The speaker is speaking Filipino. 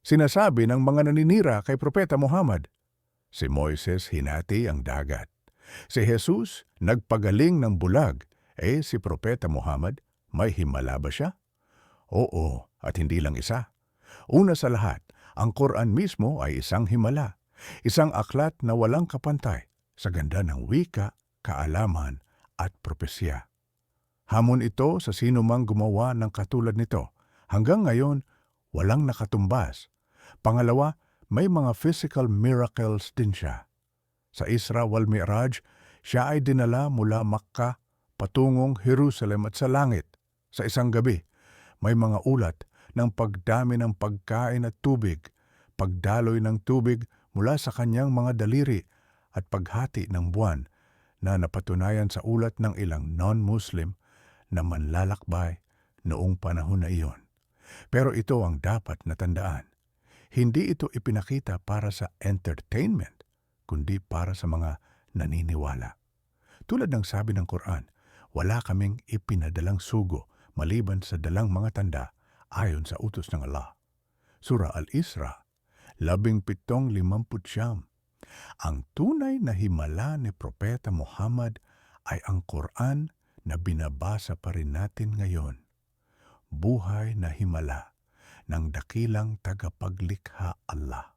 Sinasabi ng mga naninira kay Propeta Muhammad. Si Moises hinati ang dagat. Si Jesus nagpagaling ng bulag. Eh si Propeta Muhammad, may himala ba siya? Oo, at hindi lang isa. Una sa lahat, ang Quran mismo ay isang himala. Isang aklat na walang kapantay sa ganda ng wika, kaalaman at propesya. Hamon ito sa sino mang gumawa ng katulad nito. Hanggang ngayon, walang nakatumbas. Pangalawa, may mga physical miracles din siya. Sa Isra wal Mi'raj, siya ay dinala mula Makkah patungong Jerusalem at sa langit. Sa isang gabi, may mga ulat ng pagdami ng pagkain at tubig, pagdaloy ng tubig mula sa kanyang mga daliri at paghati ng buwan na napatunayan sa ulat ng ilang non-Muslim na manlalakbay noong panahon na iyon. Pero ito ang dapat na tandaan. Hindi ito ipinakita para sa entertainment, kundi para sa mga naniniwala. Tulad ng sabi ng Quran, wala kaming ipinadalang sugo maliban sa dalang mga tanda ayon sa utos ng Allah. Surah Al-Isra, labing pitong limamput siyam. Ang tunay na himala ni Propeta Muhammad ay ang Quran na binabasa pa rin natin ngayon. Buhay na himala ng dakilang tagapaglikha Allah.